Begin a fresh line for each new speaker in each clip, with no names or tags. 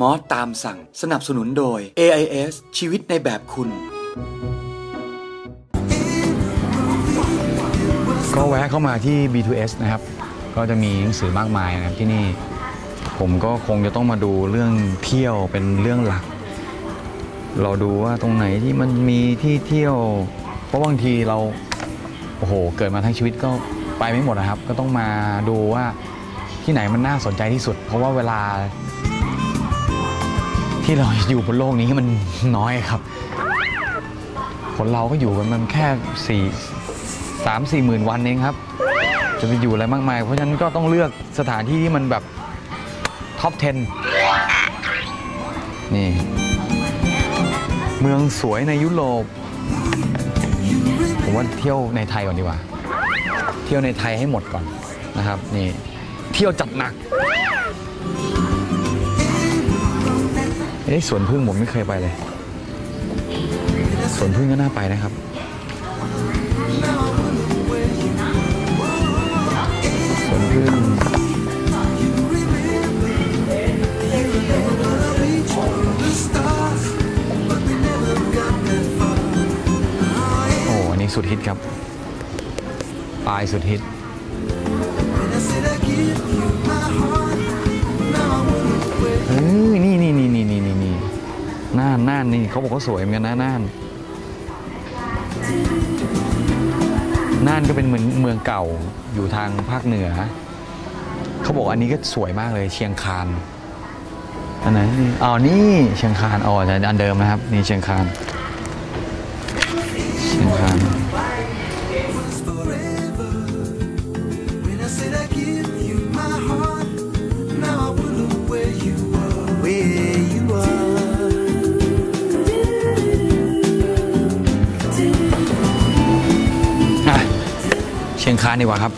มอสตามสั่ง สนับสนุนโดย AIS ชีวิตในแบบคุณ
ก็แวะเข้ามาที่ B2S นะครับ ก็จะมีหนังสือมากมายนะครับที่นี่ ผมก็คงจะต้องมาดูเรื่องเที่ยวเป็นเรื่องหลัก เราดูว่าตรงไหนที่มันมีที่เที่ยว เพราะบางทีเรา โอ้โห เกิดมาทั้งชีวิตก็ไปไม่หมดนะครับ ก็ต้องมาดูว่าที่ไหนมันน่าสนใจที่สุด เพราะว่าเวลา ที่เราอยู่บนโลกนี้มันน้อยครับ คนเราก็อยู่กันมันแค่สี่สามสี่หมื่นวันเองครับ จะไปอยู่อะไรมากมาย เพราะฉะนั้นก็ต้องเลือกสถานที่ที่มันแบบท็อป 10 นี่ เมืองสวยในยุโรปผมว่าเที่ยวในไทยก่อนดีกว่า เที่ยวในไทยให้หมดก่อนนะครับ นี่ เที่ยวจัดหนัก เอ้สวนพึ่งผมไม่เคยไปเลย สวนพึ่งก็น่าไปนะครับ สวนพึ่งโอ้อันนี้สุดฮิตครับปลายสุดฮิต น่านนี่เขาบอกว่าสวยเหมือนกันนะน่านน่านก็เป็นเหมือนเมืองเก่าอยู่ทางภาคเหนือ เขาบอกอันนี้ก็สวยมากเลยเชียงคานอันไหนอ๋อนี่เชียงคานอ๋อแต่อันเดิมนะครับ นี่เชียงคาน เชียงคานดีกว่าครับ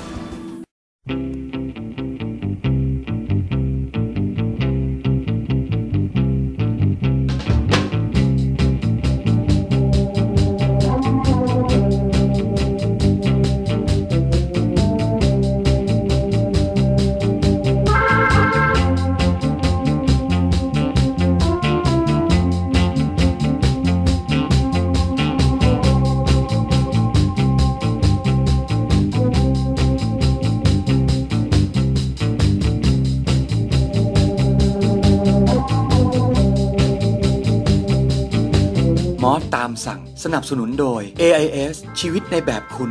มอสตามสั่ง สนับสนุนโดย AIS ชีวิตในแบบคุณ